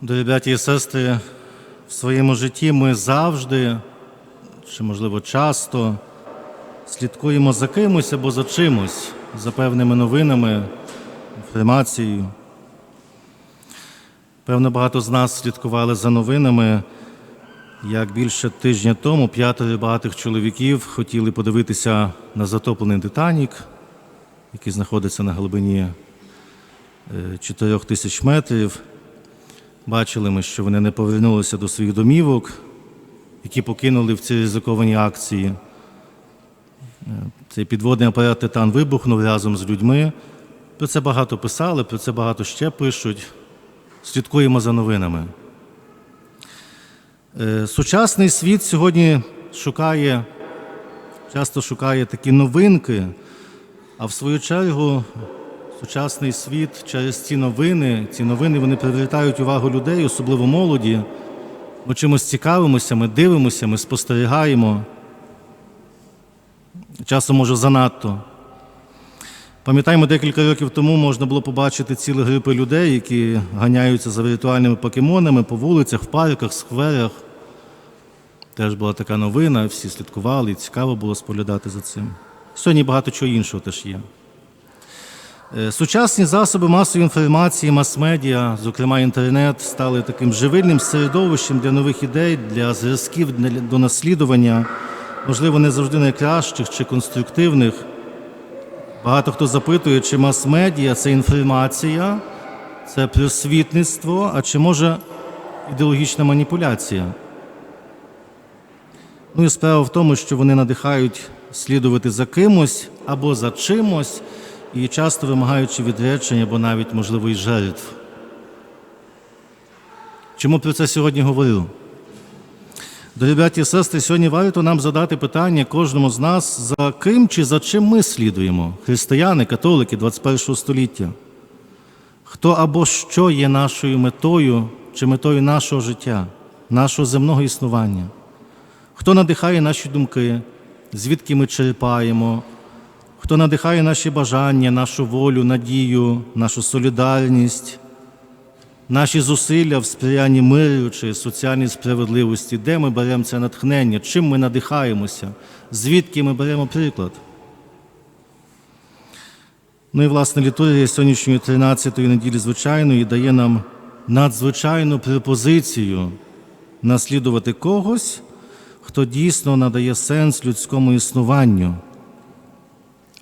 Дорогі браті і сестри, в своєму житті ми завжди, чи, можливо, часто слідкуємо за кимось або за чимось, за певними новинами, інформацією. Певно, багато з нас слідкували за новинами, як більше тижня тому п'ятеро багатих чоловіків хотіли подивитися на затоплений Титанік, який знаходиться на глибині 4 тисяч метрів. Бачили ми, що вони не повернулися до своїх домівок, які покинули в ці ризиковані акції. Цей підводний апарат Титан вибухнув разом з людьми. Про це багато писали, про це багато ще пишуть. Слідкуємо за новинами. Е, Сучасний світ сьогодні шукає, часто шукає такі новинки, а в свою чергу сучасний світ через ці новини, ці новини вони привертають увагу людей, особливо молоді. Ми чимось цікавимося, ми дивимося, ми спостерігаємо. Часом може занадто. Пам'ятаємо, декілька років тому можна було побачити цілі групи людей, які ганяються за віртуальними покемонами по вулицях, в парках, скверах. Теж була така новина, всі слідкували, і цікаво було споглядати за цим. Сьогодні багато чого іншого теж є. Е, Сучасні засоби масової інформації, мас-медіа, зокрема інтернет, стали таким живильним середовищем для нових ідей, для зв'язків для- до наслідування, можливо, не завжди найкращих чи конструктивних. Багато хто запитує, чи мас-медіа це інформація, це просвітництво, а чи може ідеологічна маніпуляція. Ну і справа в тому, що вони надихають слідувати за кимось або за чимось, і часто вимагаючи відречення або навіть, можливо, і жертв. Чому про це сьогодні говорю? Дорогі браті і сестри, сьогодні варто нам задати питання кожному з нас, за ким чи за чим ми слідуємо, християни, католики 21 століття. Хто або що є нашою метою чи метою нашого життя, нашого земного існування? Хто надихає наші думки, звідки ми черпаємо, хто надихає наші бажання, нашу волю, надію, нашу солідарність, наші зусилля в сприянні миру чи соціальній справедливості, де ми беремо це натхнення, чим ми надихаємося, звідки ми беремо приклад. Ну і власне літургія сьогоднішньої 13-ї неділі звичайної дає нам надзвичайну пропозицію наслідувати когось, хто дійсно надає сенс людському існуванню,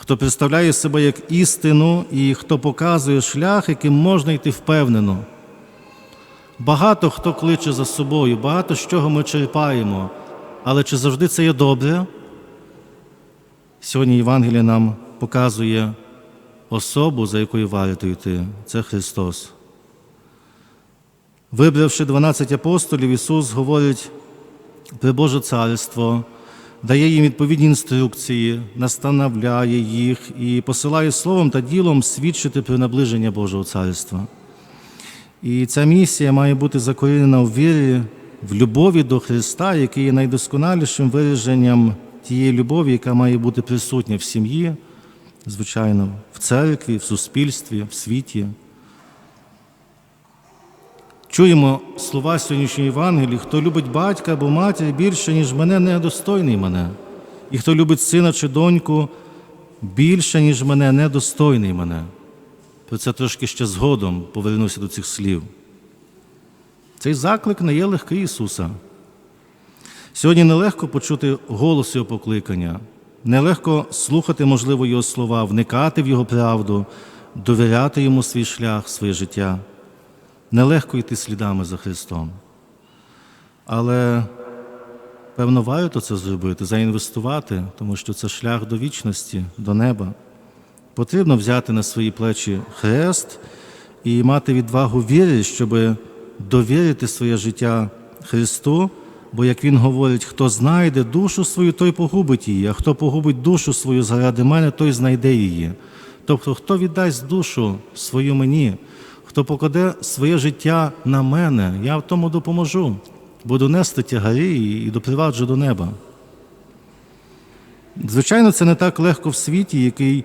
хто представляє себе як істину і хто показує шлях, яким можна йти впевнено. Багато хто кличе за собою, багато з чого ми черпаємо, але чи завжди це є добре? Сьогодні Євангеліє нам показує особу, за якою варто йти. Це Христос. Вибравши 12 апостолів, Ісус говорить про Боже Царство, дає їм відповідні інструкції, настановляє їх і посилає словом та ділом свідчити про наближення Божого Царства. І ця місія має бути закорінена в вірі, в любові до Христа, який є найдосконалішим вираженням тієї любові, яка має бути присутня в сім'ї, звичайно, в церкві, в суспільстві, в світі. Чуємо слова сьогоднішньої Євангелії, хто любить батька або матір більше, ніж мене, недостойний мене. І хто любить сина чи доньку більше, ніж мене, недостойний мене. Про це трошки ще згодом повернуся до цих слів. Цей заклик не є легкий Ісуса. Сьогодні нелегко почути голос Його покликання, нелегко слухати, можливо, Його слова, вникати в Його правду, довіряти Йому свій шлях, своє життя. Нелегко йти слідами за Христом. Але, певно, варто це зробити, заінвестувати, тому що це шлях до вічності, до неба. Потрібно взяти на свої плечі хрест і мати відвагу віри, щоб довірити своє життя Христу, бо, як Він говорить, хто знайде душу свою, той погубить її, а хто погубить душу свою заради мене, той знайде її. Тобто, хто віддасть душу свою мені, хто покладе своє життя на мене, я в тому допоможу, буду нести тягарі і доприваджу до неба. Звичайно, це не так легко в світі, який,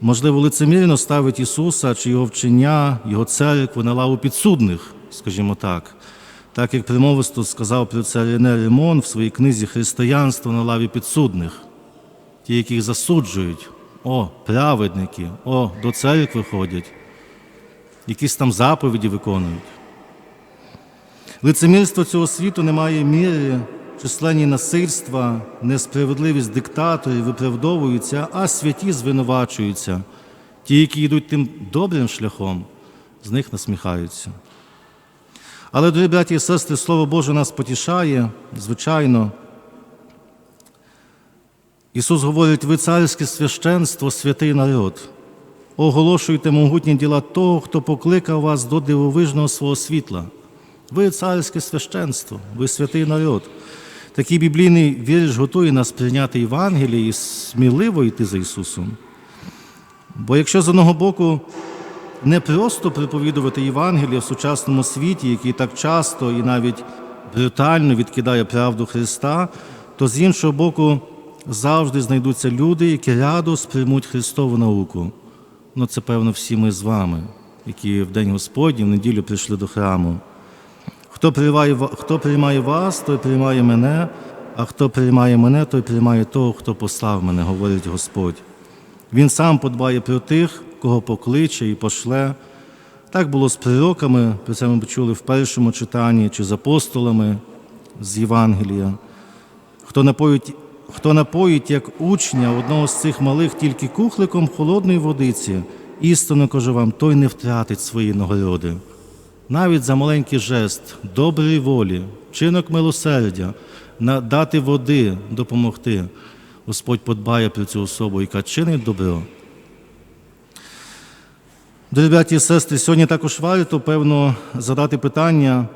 можливо, лицемірно ставить Ісуса чи Його вчення, Його церкву на лаву підсудних, скажімо так. Так як примовисто сказав про це Рене Ремон в своїй книзі Християнство на лаві підсудних, ті, яких засуджують, о, праведники, о, до церкви ходять, якісь там заповіді виконують. Лицемірство цього світу не має міри, численні насильства, несправедливість диктаторів виправдовуються, а святі звинувачуються. Ті, які йдуть тим добрим шляхом, з них насміхаються. Але, дорогі браті і сестри, Слово Боже нас потішає, звичайно. Ісус говорить, ви царське священство, святий народ. Оголошуйте могутні діла того, хто покликав вас до дивовижного свого світла. Ви царське священство, ви святий народ. Такий біблійний вірш готує нас прийняти Євангеліє і сміливо йти за Ісусом. Бо якщо з одного боку не просто проповідувати Євангеліє в сучасному світі, який так часто і навіть брутально відкидає правду Христа, то з іншого боку завжди знайдуться люди, які радо сприймуть Христову науку. Ну, це, певно, всі ми з вами, які в День Господній, в неділю прийшли до храму. Хто приймає, хто приймає вас, той приймає мене, а хто приймає мене, той приймає того, хто послав мене, говорить Господь. Він сам подбає про тих, кого покличе і пошле. Так було з пророками, про це ми почули в першому читанні, чи з апостолами з Євангелія. Хто напоїть, хто напоїть як учня одного з цих малих тільки кухликом холодної водиці, істинно кажу вам, той не втратить свої нагороди. Навіть за маленький жест доброї волі, вчинок милосердя, на- дати води, допомогти. Господь подбає про цю особу, яка чинить добро. Дорогі браті і сестри, сьогодні також варто, певно, задати питання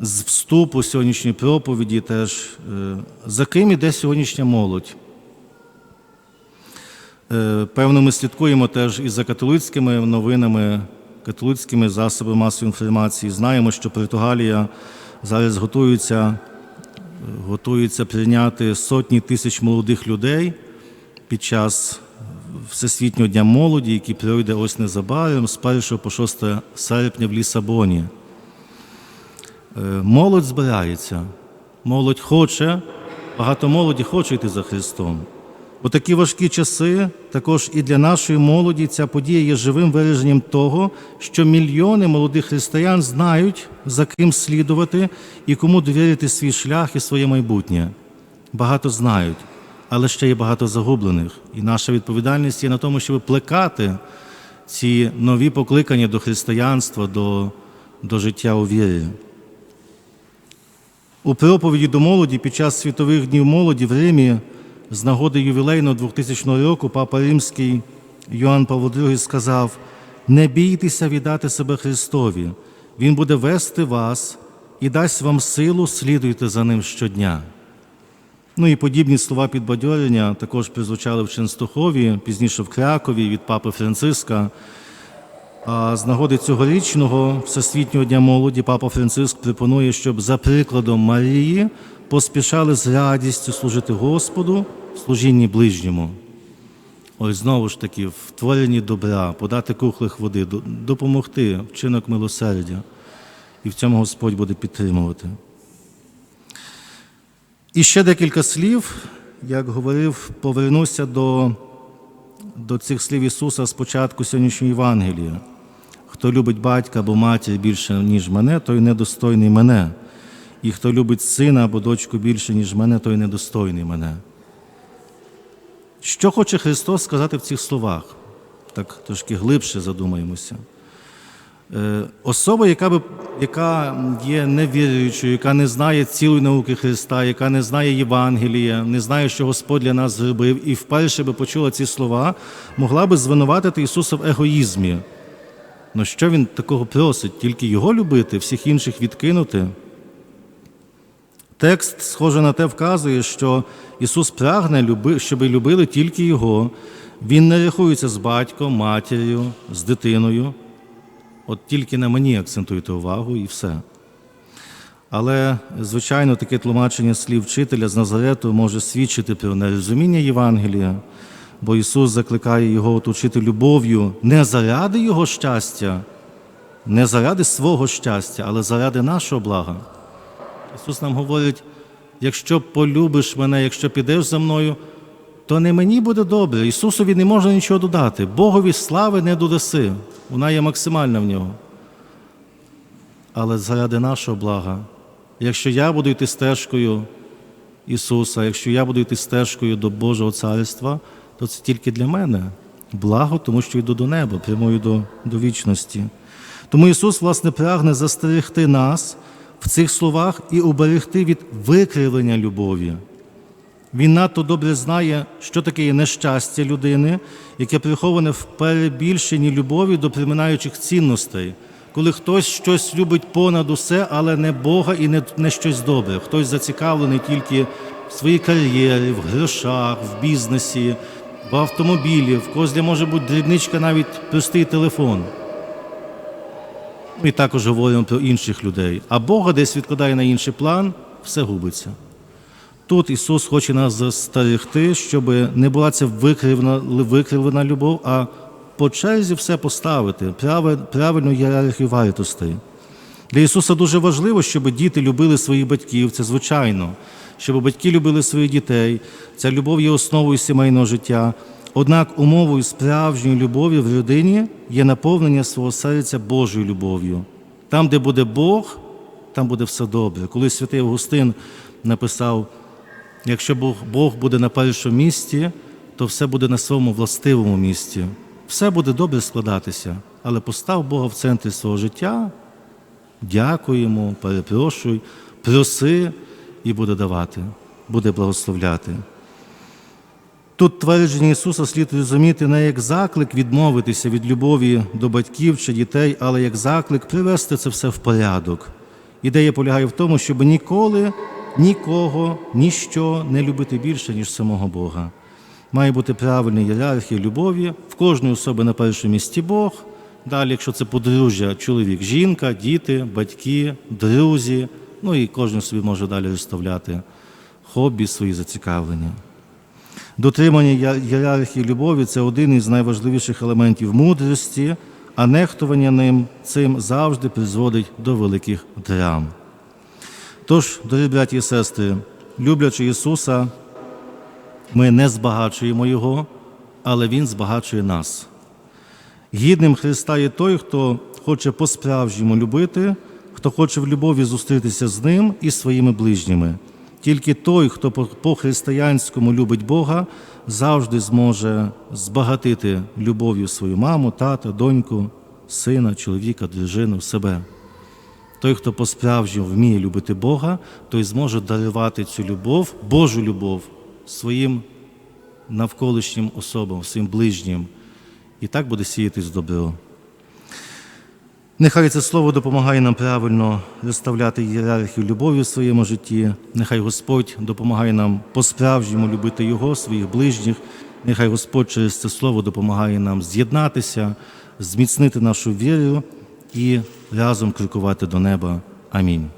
з вступу сьогоднішньої проповіді теж, е, за ким іде сьогоднішня молодь. Е, Певно, ми слідкуємо теж і за католицькими новинами, католицькими засобами масової інформації. Знаємо, що Португалія зараз готується, готується прийняти сотні тисяч молодих людей під час Всесвітнього дня молоді, який пройде ось незабаром з 1 по 6 серпня в Лісабоні. Е, Молодь збирається, молодь хоче, багато молоді хоче йти за Христом. У такі важкі часи також і для нашої молоді ця подія є живим вираженням того, що мільйони молодих християн знають, за ким слідувати і кому довірити свій шлях і своє майбутнє. Багато знають, але ще є багато загублених. І наша відповідальність є на тому, щоб плекати ці нові покликання до християнства, до, до життя у вірі. У проповіді до молоді під час світових днів молоді в Римі з нагоди ювілейного 2000 року Папа Римський Йоанн Павло II сказав: не бійтеся віддати себе Христові, Він буде вести вас і дасть вам силу, слідуйте за ним щодня. Ну і подібні слова підбадьорення також призвучали в Ченстухові, пізніше в Кракові від Папи Франциска. А з нагоди цьогорічного Всесвітнього дня молоді Папа Франциск пропонує, щоб за прикладом Марії поспішали з радістю служити Господу в служінні ближньому. Ось знову ж таки, в творенні добра, подати кухлих води, допомогти, вчинок милосердя. І в цьому Господь буде підтримувати. І ще декілька слів, як говорив, повернуся до, до цих слів Ісуса з початку сьогоднішньої Євангелія. Хто любить батька або матір більше, ніж мене, той недостойний мене. І хто любить сина або дочку більше, ніж мене, той недостойний мене. Що хоче Христос сказати в цих словах? Так трошки глибше задумаємося. Е, Особа, яка, би, яка є невіруючою, яка не знає цілої науки Христа, яка не знає Євангелія, не знає, що Господь для нас зробив, і вперше би почула ці слова, могла би звинуватити Ісуса в егоїзмі. Ну що Він такого просить? Тільки Його любити, всіх інших відкинути? Текст, схоже на те, вказує, що Ісус прагне, щоб любили тільки Його. Він не рахується з батьком, матір'ю, з дитиною. От тільки на мені акцентуйте увагу і все. Але, звичайно, таке тлумачення слів вчителя з Назарету може свідчити про нерозуміння Євангелія, бо Ісус закликає його оточити любов'ю не заради Його щастя, не заради свого щастя, але заради нашого блага. Ісус нам говорить: якщо полюбиш мене, якщо підеш за мною, то не мені буде добре. Ісусові не можна нічого додати. Богові слави не додаси. Вона є максимальна в нього. Але заради нашого блага, якщо я буду йти стежкою Ісуса, якщо я буду йти стежкою до Божого царства, то це тільки для мене благо, тому що йду до неба, прямую до, до вічності. Тому Ісус, власне, прагне застерегти нас в цих словах і уберегти від викривлення любові. Він надто добре знає, що таке є нещастя людини, яке приховане в перебільшенні любові до приминаючих цінностей, коли хтось щось любить понад усе, але не Бога і не, не щось добре. Хтось зацікавлений тільки в своїй кар'єрі, в грошах, в бізнесі, в автомобілі, в когось може бути дрібничка, навіть простий телефон. Ми також говоримо про інших людей. А Бога десь відкладає на інший план, все губиться. Тут Ісус хоче нас застерегти, щоб не була ця викривлена, викривлена любов, а по черзі все поставити, правильну ієрархію вартостей. Для Ісуса дуже важливо, щоб діти любили своїх батьків, це звичайно, щоб батьки любили своїх дітей. Ця любов є основою сімейного життя. Однак умовою справжньої любові в людині є наповнення свого серця Божою любов'ю. Там, де буде Бог, там буде все добре. Коли святий Августин написав, якщо Бог, буде на першому місці, то все буде на своєму властивому місці. Все буде добре складатися, але постав Бога в центрі свого життя, дякуй йому, перепрошуй, проси і буде давати, буде благословляти. Тут твердження Ісуса слід розуміти не як заклик відмовитися від любові до батьків чи дітей, але як заклик привести це все в порядок. Ідея полягає в тому, щоб ніколи нікого, ніщо не любити більше, ніж самого Бога. Має бути правильна ієрархія любові, в кожної особи на першому місці Бог. Далі, якщо це подружжя, чоловік, жінка, діти, батьки, друзі, ну і кожен собі може далі розставляти хобі, свої зацікавлення. Дотримання ієрархії любові це один із найважливіших елементів мудрості, а нехтування ним цим завжди призводить до великих драм. Тож, дорогі браті і сестри, люблячи Ісуса, ми не збагачуємо Його, але Він збагачує нас. Гідним Христа є той, хто хоче по-справжньому любити, хто хоче в любові зустрітися з Ним і своїми ближніми. Тільки той, хто по- по-християнському любить Бога, завжди зможе збагатити любов'ю свою маму, тата, доньку, сина, чоловіка, дружину, себе. Той, хто по-справжньому вміє любити Бога, той зможе дарувати цю любов, Божу любов своїм навколишнім особам, своїм ближнім. І так буде сіятись добро. Нехай це слово допомагає нам правильно розставляти ієрархію любові в своєму житті. Нехай Господь допомагає нам по-справжньому любити Його, своїх ближніх. Нехай Господь через це слово допомагає нам з'єднатися, зміцнити нашу віру і разом крокувати до неба. Амінь.